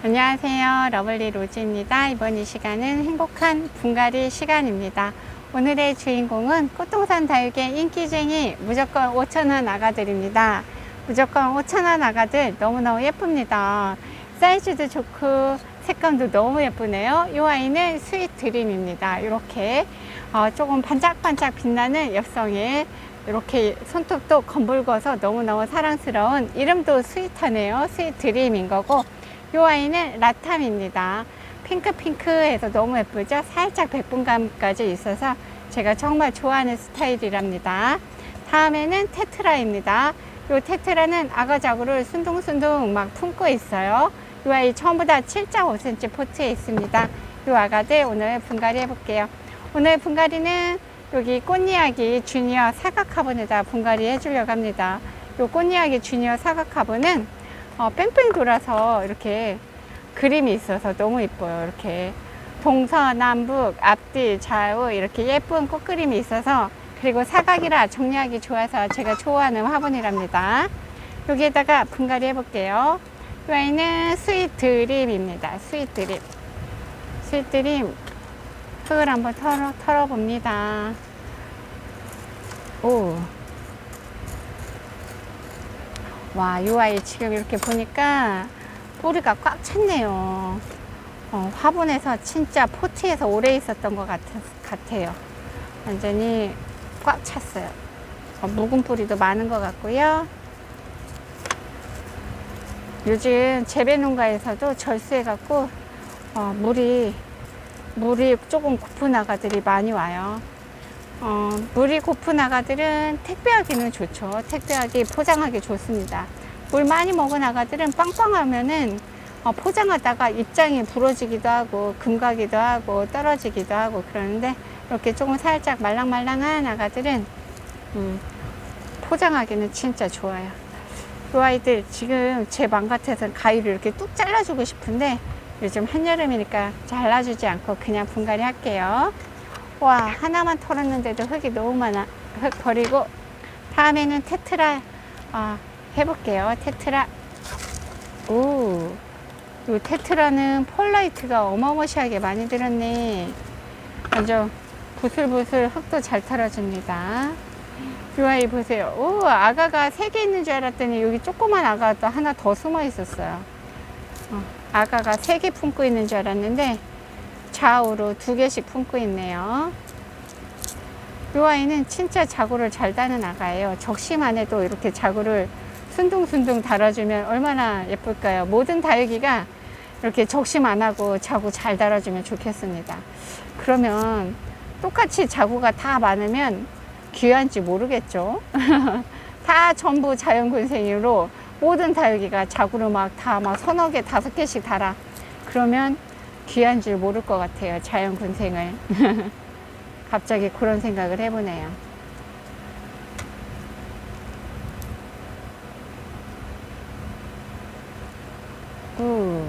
안녕하세요. 러블리 로즈입니다. 이번 이 시간은 행복한 분갈이 시간입니다. 오늘의 주인공은 꽃동산 다육의 인기쟁이 무조건 5천원 아가들입니다. 무조건 5천원 아가들 너무너무 예쁩니다. 사이즈도 좋고 색감도 너무 예쁘네요. 이 아이는 스윗 드림입니다. 이렇게 어, 조금 반짝반짝 빛나는 엽성에 이렇게 손톱도 검붉어서 너무너무 사랑스러운 이름도 스윗하네요. 스윗 드림인 거고 이 아이는 라탐입니다. 핑크핑크해서 너무 예쁘죠? 살짝 백분감까지 있어서 제가 정말 좋아하는 스타일이랍니다. 다음에는 테트라입니다. 이 테트라는 아가 자구를 순둥순둥 막 품고 있어요. 이 아이 전부 다 7.5cm 포트에 있습니다. 이 아가들 오늘 분갈이 해볼게요. 오늘 분갈이는 여기 꽃이야기 주니어 사각 화분에다 분갈이 해주려고 합니다. 이 꽃이야기 주니어 사각 화분은 어, 뺑뺑 돌아서 이렇게 그림이 있어서 너무 예뻐요. 이렇게 동서남북 앞뒤 좌우 이렇게 예쁜 꽃그림이 있어서 그리고 사각이라 정리하기 좋아서 제가 좋아하는 화분이랍니다. 여기에다가 분갈이 해볼게요. 이 아이는 스윗 드림입니다. 스윗 드림. 스윗 드림 흙을 한번 털어, 털어봅니다. 오. 와, 이 아이 지금 이렇게 보니까 뿌리가 꽉 찼네요. 어, 화분에서 진짜 포트에서 오래 있었던 것 같, 같아요. 완전히 꽉 찼어요. 어, 묵은 뿌리도 많은 것 같고요. 요즘 재배 농가에서도 절수해 갖고 어, 물이 물이 조금 고픈 아가들이 많이 와요. 어, 물이 고픈 아가들은 택배하기는 좋죠. 택배하기 포장하기 좋습니다. 물 많이 먹은 아가들은 빵빵하면은 어, 포장하다가 입장이 부러지기도 하고 금가기도 하고 떨어지기도 하고 그러는데 이렇게 조금 살짝 말랑말랑한 아가들은 음, 포장하기는 진짜 좋아요. 이 아이들 지금 제 맘 같아서 가위를 이렇게 뚝 잘라주고 싶은데 요즘 한여름이니까 잘라주지 않고 그냥 분갈이 할게요. 와 하나만 털었는데도 흙이 너무 많아. 흙 버리고 다음에는 테트라 아, 해볼게요. 테트라. 오, 이 테트라는 폴라이트가 어마무시하게 많이 들었네. 아주 부슬부슬 흙도 잘 털어줍니다. 이 아이 보세요. 오 아가가 세개 있는 줄 알았더니 여기 조그만 아가 또 하나 더 숨어 있었어요. 어, 아가가 세개 품고 있는 줄 알았는데 좌우로 두 개씩 품고 있네요. 이 아이는 진짜 자구를 잘 다는 아가예요. 적시만 해도 이렇게 자구를 순둥순둥 달아주면 얼마나 예쁠까요? 모든 다육이가 이렇게 적심 안 하고 자구 잘 달아주면 좋겠습니다. 그러면 똑같이 자구가 다 많으면 귀한지 모르겠죠? 다 전부 자연군생으로 모든 다육이가 자구를 막다 막 서너 개, 다섯 개씩 달아. 그러면 귀한 줄 모를 것 같아요. 자연 군생을. 갑자기 그런 생각을 해보네요. 우.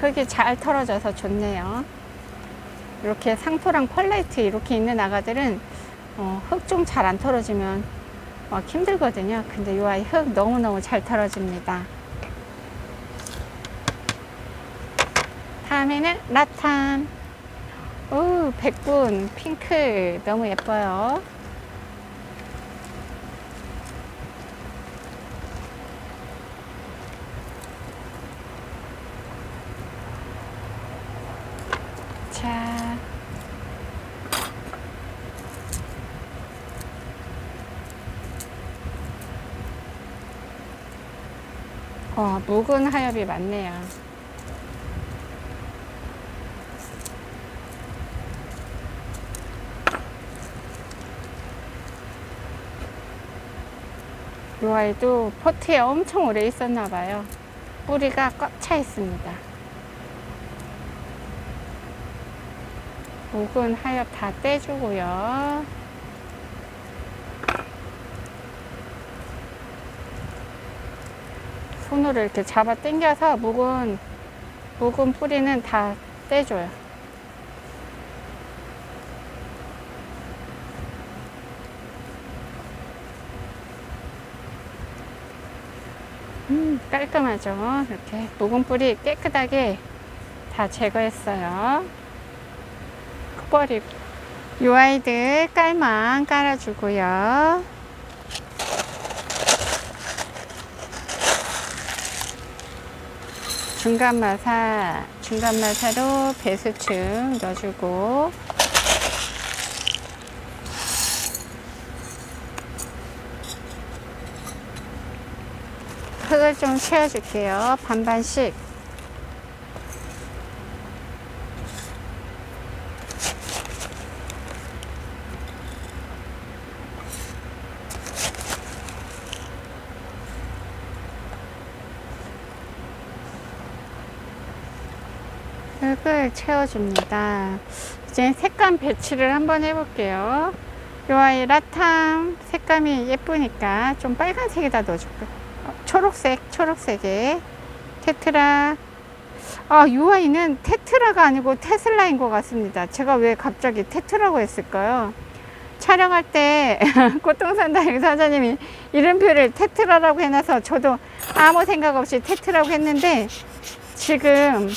흙이 잘 털어져서 좋네요. 이렇게 상토랑 펄라이트 이렇게 있는 아가들은 어, 흙 좀 잘 안 털어지면 막 힘들거든요. 근데 이 아이 흙 너무너무 잘 털어줍니다. 다음에는 라탄. 오, 백분 핑크 너무 예뻐요. 자, 어, 묵은 하엽이 많네요. 이 아이도 포트에 엄청 오래 있었나 봐요. 뿌리가 꽉 차 있습니다. 묵은 하엽 다 떼주고요. 손으로 이렇게 잡아 당겨서 묵은 묵은 뿌리는 다 떼줘요. 음, 깔끔하죠. 이렇게 묵은 뿌리 깨끗하게 다 제거했어요. 커버리고 요 아이들 깔망 깔아주고요. 중간 마사, 중간 마사로 배수층 넣어주고 흙을 좀 채워줄게요. 반반씩. 흙을 채워줍니다. 이제 색감 배치를 한번 해볼게요. 요 아이 라탕 색감이 예쁘니까 좀 빨간색에다 넣어줄게요. 어, 초록색, 초록색에 테트라. 아, 요 아이는 테트라가 아니고 테슬라인 것 같습니다. 제가 왜 갑자기 테트라고 했을까요? 촬영할 때 꽃동산다행 사장님이 이름표를 테트라라고 해놔서 저도 아무 생각 없이 테트라고 했는데 지금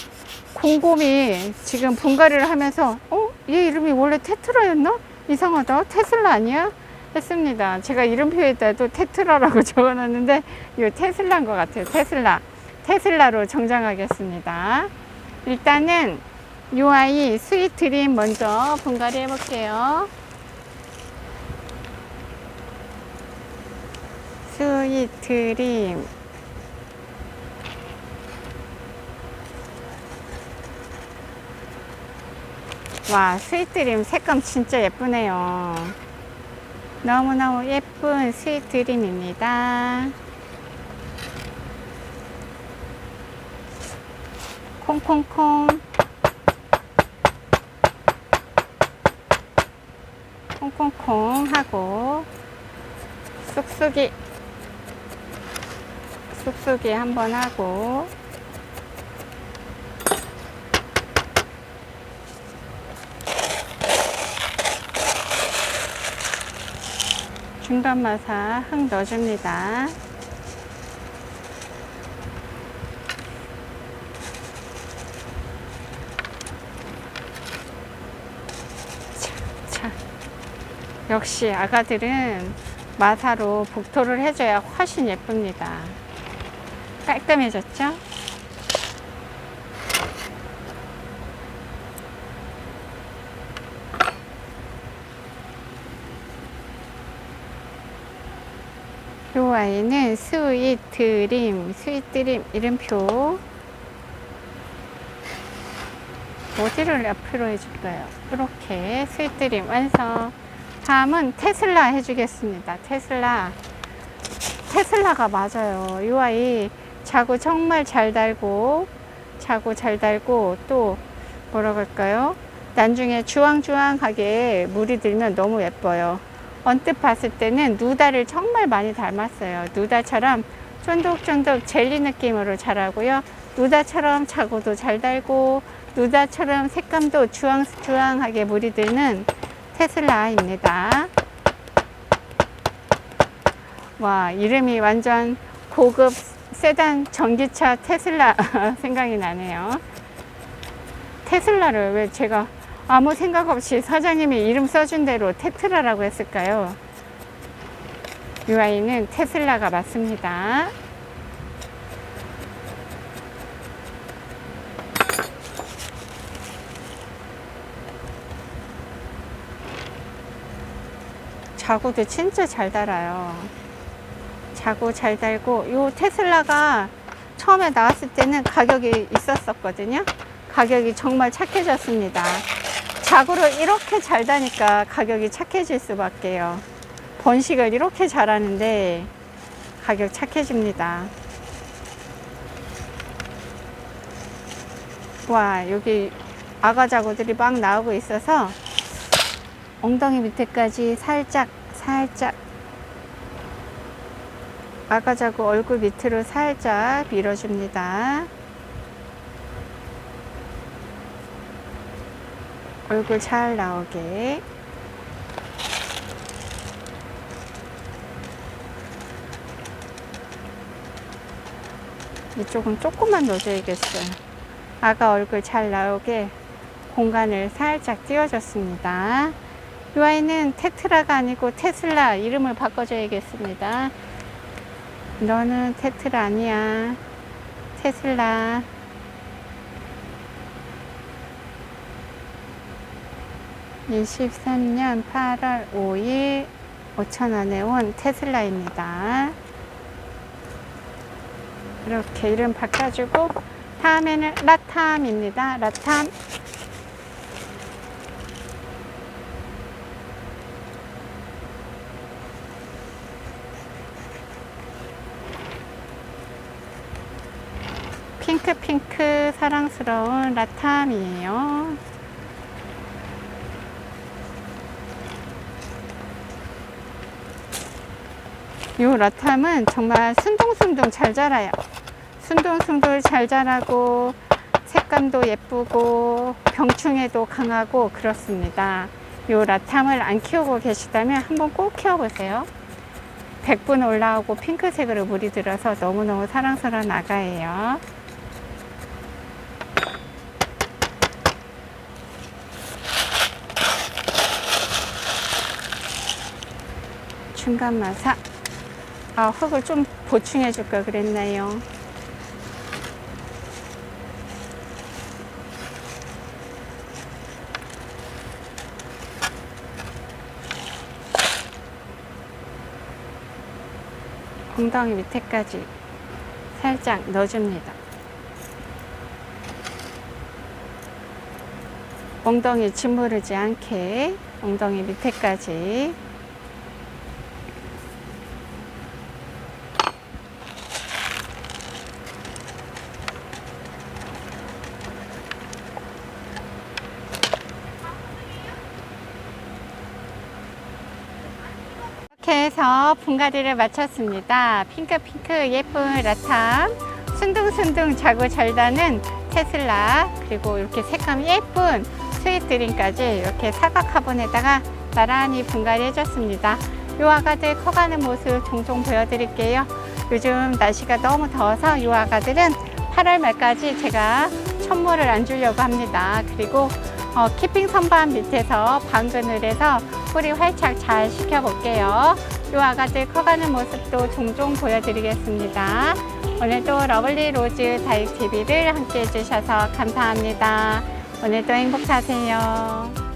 곰곰이 지금 분갈이를 하면서 어? 얘 이름이 원래 테트라였나? 이상하다. 테슬라 아니야? 했습니다. 제가 이름표에다도 테트라라고 적어놨는데 이거 테슬라인 것 같아요. 테슬라. 테슬라로 정정하겠습니다. 일단은 이 아이 스윗 드림 먼저 분갈이 해볼게요. 스윗 드림. 와, 스윗드림 색감 진짜 예쁘네요. 너무너무 예쁜 스윗드림입니다. 콩콩콩. 콩콩콩 하고, 쑥쑥이. 쑥쑥이 한번 하고, 중간 마사 흙 넣어줍니다. 자, 자. 역시 아가들은 마사로 복토를 해줘야 훨씬 예쁩니다. 깔끔해졌죠? 요 아이는 스윗 드림, 스윗 드림 이름표 어디를 앞으로 해줄까요? 이렇게 스윗 드림 완성. 다음은 테슬라 해주겠습니다. 테슬라. 테슬라가 맞아요. 이 아이 자구 정말 잘 달고 자구 잘 달고 또 뭐라고 할까요? 나중에 주황주황하게 물이 들면 너무 예뻐요. 언뜻 봤을 때는 누다를 정말 많이 닮았어요. 누다처럼 쫀득쫀득 젤리 느낌으로 자라고요. 누다처럼 자고도 잘 달고 누다처럼 색감도 주황주황하게 물이 드는 테슬라입니다. 와 이름이 완전 고급 세단 전기차 테슬라 생각이 나네요. 테슬라를 왜 제가 아무 생각 없이 사장님이 이름 써준 대로 테트라라고 했을까요? 이 아이는 테슬라가 맞습니다. 자구도 진짜 잘 달아요. 자구 잘 달고 이 테슬라가 처음에 나왔을 때는 가격이 있었었거든요. 가격이 정말 착해졌습니다. 자구를 이렇게 잘 다니까 가격이 착해질 수밖에요. 번식을 이렇게 잘하는데 가격 착해집니다. 와 여기 아가 자구들이 막 나오고 있어서 엉덩이 밑에까지 살짝 살짝 아가 자구 얼굴 밑으로 살짝 밀어줍니다. 얼굴 잘 나오게 이쪽은 조금만 넣어줘야겠어요. 아가 얼굴 잘 나오게 공간을 살짝 띄워줬습니다. 이 아이는 테트라가 아니고 테슬라 이름을 바꿔줘야겠습니다. 너는 테트라 아니야. 테슬라. (23년 8월 5일) 5천원에 온 테슬라입니다. 이렇게 이름 바꿔주고 다음에는 라탐입니다. 라탐 핑크핑크 사랑스러운 라탐이에요. 이 라탐은 정말 순둥순둥 잘 자라요. 순둥순둥 잘 자라고 색감도 예쁘고 병충해도 강하고 그렇습니다. 이 라탐을 안 키우고 계시다면 한번 꼭 키워보세요. 100분 올라오고 핑크색으로 물이 들어서 너무너무 사랑스러운 아가예요. 중간 마사. 아, 흙을 좀 보충해 줄 걸 그랬나요? 엉덩이 밑에까지 살짝 넣어줍니다. 엉덩이 짓무르지 않게 엉덩이 밑에까지 해서 분갈이를 마쳤습니다. 핑크핑크 예쁜 라탐, 순둥순둥 자고 잘 다는 테슬라, 그리고 이렇게 색감 예쁜 스윗드림까지 이렇게 사각 화분에다가 나란히 분갈이 해줬습니다. 요 아가들 커가는 모습 종종 보여드릴게요. 요즘 날씨가 너무 더워서 이 아가들은 8월 말까지 제가 천물을 안 주려고 합니다. 그리고 어, 키핑 선반 밑에서 방근을 해서 뿌리 활착 잘 시켜볼게요. 이 아가들 커가는 모습도 종종 보여드리겠습니다. 오늘도 러블리 로즈 다육TV를 함께 해주셔서 감사합니다. 오늘도 행복하세요.